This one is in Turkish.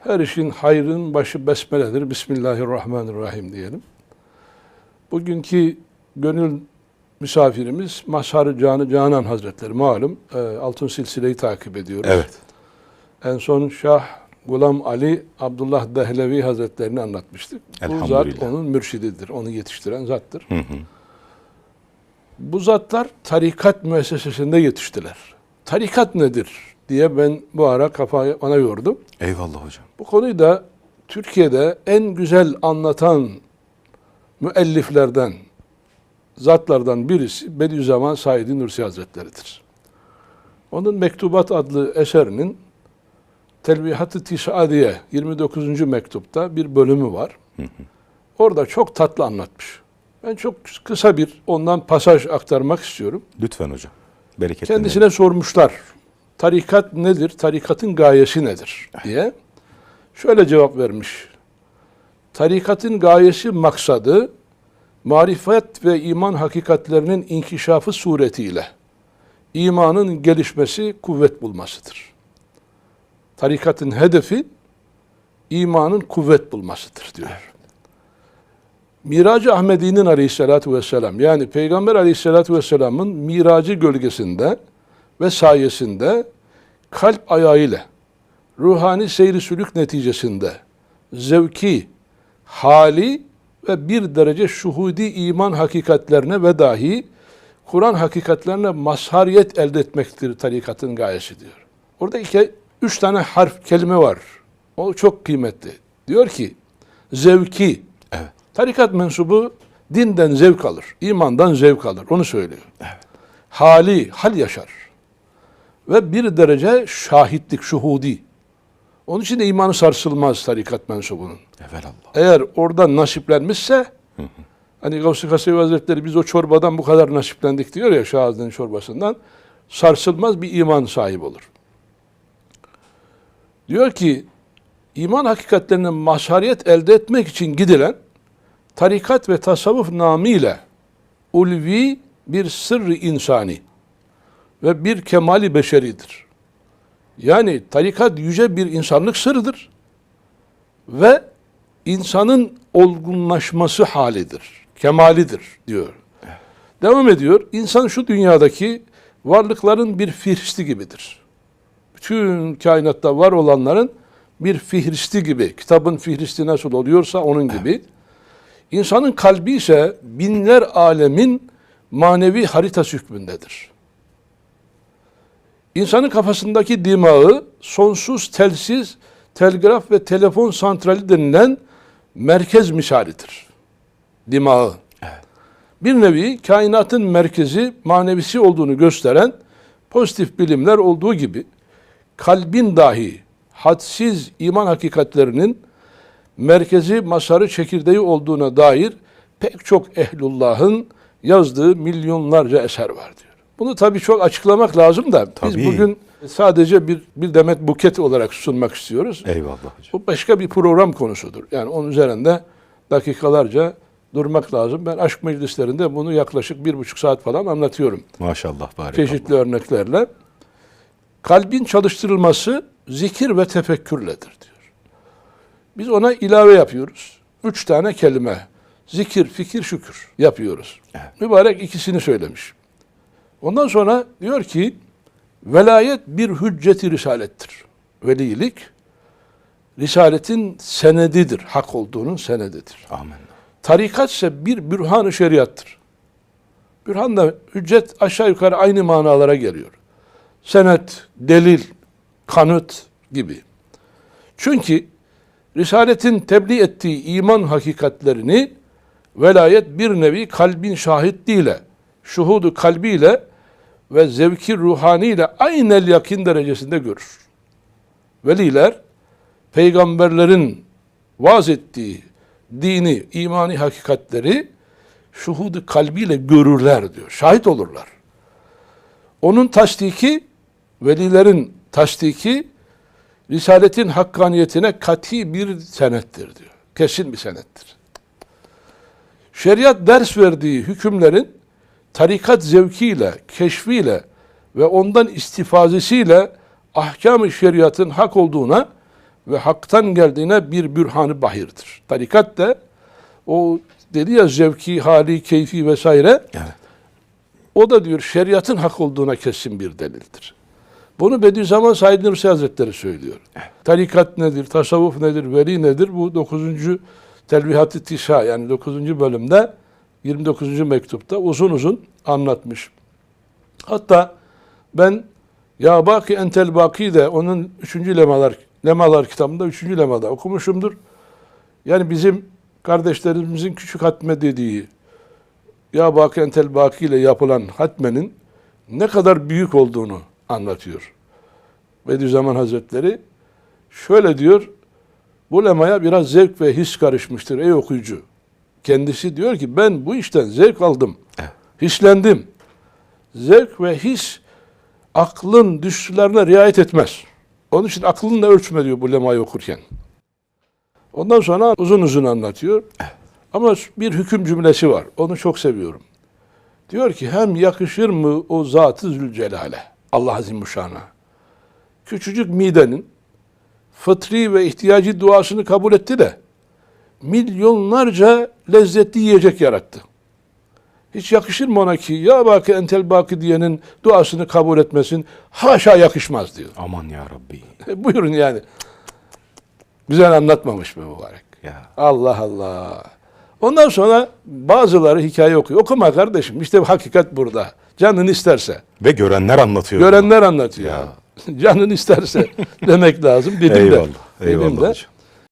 Her işin hayrın başı besmeledir. Bismillahirrahmanirrahim diyelim. Bugünkü gönül misafirimiz Mazhar Canı Canan Hazretleri malum. e, Altın Silsile'yi takip ediyoruz. Evet. En son Şah Gulam Ali Abdullah Dehlevi Hazretlerini anlatmıştık. Bu zat onun mürşididir. Onu yetiştiren zattır. Bu zatlar tarikat müessesesinde yetiştiler. Tarikat nedir diye ben bu ara kafaya bana yordum. Eyvallah hocam. Bu konuyu da Türkiye'de en güzel anlatan müelliflerden, zatlardan birisi Bediüzzaman Said Nursi Hazretleri'dir. Onun Mektubat adlı eserinin Telvihat-ı Tis'a diye 29. mektupta bir bölümü var. Orada çok tatlı anlatmış. Ben çok kısa bir ondan pasaj aktarmak istiyorum. Lütfen hocam. Bereketlendirin. Kendisine sormuşlar. Tarikat nedir? Tarikatın gayesi nedir? diye. Şöyle cevap vermiş. Tarikatın gayesi maksadı marifet ve iman hakikatlerinin inkişafı suretiyle imanın gelişmesi, kuvvet bulmasıdır. Tarikatın hedefi imanın kuvvet bulmasıdır diyor. Miracı Ahmedi'nin aleyhissalatu vesselam yani Peygamber aleyhissalatu vesselamın miracı gölgesinde ve sayesinde kalp ayağıyla ruhani seyri sülük neticesinde zevki, hali ve bir derece şuhudi iman hakikatlerine ve dahi Kur'an hakikatlerine mazhariyet elde etmektir tarikatın gayesi diyor. Orada iki, üç tane harf kelime var. O çok kıymetli. Diyor ki zevki, Evet. Tarikat mensubu dinden zevk alır, imandan zevk alır. Onu söylüyor. Hali, hal yaşar. Ve bir derece şahitlik, şuhudi. Onun için de imanı sarsılmaz tarikat mensubunun. Evelallah. Eğer oradan nasiplenmişse, hani Gavs-ı Kasevi Hazretleri biz o çorbadan bu kadar nasiplendik diyor ya Şahazlı'nın çorbasından, sarsılmaz bir iman sahibi olur. Diyor ki, iman hakikatlerinin mazhariyet elde etmek için gidilen tarikat ve tasavvuf namıyla ulvi bir sırrı insani ve bir kemali beşeridir. Yani tarikat yüce bir insanlık sırrıdır ve insanın olgunlaşması halidir, kemalidir diyor. Devam ediyor. İnsan şu dünyadaki varlıkların bir fihristi gibidir. Bütün kainatta var olanların bir fihristi gibi. Kitabın fihristi nasıl oluyorsa onun gibi. İnsanın kalbi ise binler alemin manevi haritası hükmündedir. İnsanın kafasındaki dimağı sonsuz telsiz, telgraf ve telefon santrali denilen merkez misalidir. Dimağı. Bir nevi kainatın merkezi manevisi olduğunu gösteren pozitif bilimler olduğu gibi kalbin dahi hadsiz iman hakikatlerinin merkezi masarı çekirdeği olduğuna dair pek çok ehlullahın yazdığı milyonlarca eser var diyor. Bunu tabii çok açıklamak lazım da Tabii. biz bugün sadece bir, bir demet buket olarak sunmak istiyoruz. Eyvallah hocam. Bu başka bir program konusudur. Yani onun üzerinde dakikalarca durmak lazım. Ben aşk meclislerinde bunu yaklaşık bir buçuk saat falan anlatıyorum. Maşallah bari. Çeşitli örneklerle. Kalbin çalıştırılması zikir ve tefekkürledir diyor. Biz ona ilave yapıyoruz. Üç tane kelime. Zikir, fikir, şükür yapıyoruz. Evet. Mübarek ikisini söylemiş. Ondan sonra diyor ki velayet bir hücceti risalettir. Velilik risaletin senedidir. Hak olduğunun senedidir. Amin. Tarikat ise bir bürhan-ı şeriattır. Bürhan da hüccet aşağı yukarı aynı manalara geliyor. Senet, delil, kanıt gibi. Çünkü Risaletin tebliğ ettiği iman hakikatlerini velayet bir nevi kalbin şahitliğiyle, şuhudu kalbiyle ve zevki ruhaniyle aynel yakin derecesinde görür. Veliler peygamberlerin vaaz ettiği dini, imani hakikatleri şuhudu kalbiyle görürler diyor. Şahit olurlar. Onun tasdiki, velilerin tasdiki Risaletin hakkaniyetine kati bir senettir diyor. Kesin bir senettir. Şeriat ders verdiği hükümlerin tarikat zevkiyle, keşfiyle ve ondan istifazesiyle ahkam-ı şeriatın hak olduğuna ve haktan geldiğine bir bürhanı bahirdir. Tarikat da o dedi ya zevki, hali, keyfi vesaire Evet. o da diyor şeriatın hak olduğuna kesin bir delildir. Bunu Bediüzzaman Said Nursi Hazretleri söylüyor. Tarikat nedir, tasavvuf nedir, veli nedir? Bu 9. Telvihat-ı Tişa yani 9. bölümde 29. mektupta uzun uzun anlatmış. Hatta ben Ya Baki Entel Baki de onun 3. lemalar lemalar kitabında 3. lemada okumuşumdur. Yani bizim kardeşlerimizin küçük hatme dediği Ya Baki Entel Baki ile yapılan hatmenin ne kadar büyük olduğunu anlatıyor. Bediüzzaman Hazretleri şöyle diyor, bu lemaya biraz zevk ve his karışmıştır ey okuyucu. Kendisi diyor ki ben bu işten zevk aldım, Evet. hislendim. Zevk ve his aklın düşlerine riayet etmez. Onun için aklınla ölçme diyor bu lemayı okurken. Ondan sonra uzun uzun anlatıyor. Ama bir hüküm cümlesi var. Onu çok seviyorum. Diyor ki hem yakışır mı o Zat-ı Zülcelal'e, Allah Azimuşşan'a, küçücük midenin fıtri ve ihtiyacı duasını kabul etti de milyonlarca lezzetli yiyecek yarattı. Hiç yakışır mı ona ki ya baki entel baki diyenin duasını kabul etmesin? Haşa yakışmaz diyor. Aman ya Rabbi. Buyurun yani. Güzel anlatmamış mı mübarek? Ya. Allah Allah. Ondan sonra bazıları hikaye okuyor. Okuma kardeşim. İşte hakikat burada. Canın isterse. Ve görenler anlatıyor. Görenler anlatıyor. Ya. Canın isterse demek lazım. Dedim Eyvallah. de. Dedim Eyvallah de. hocam.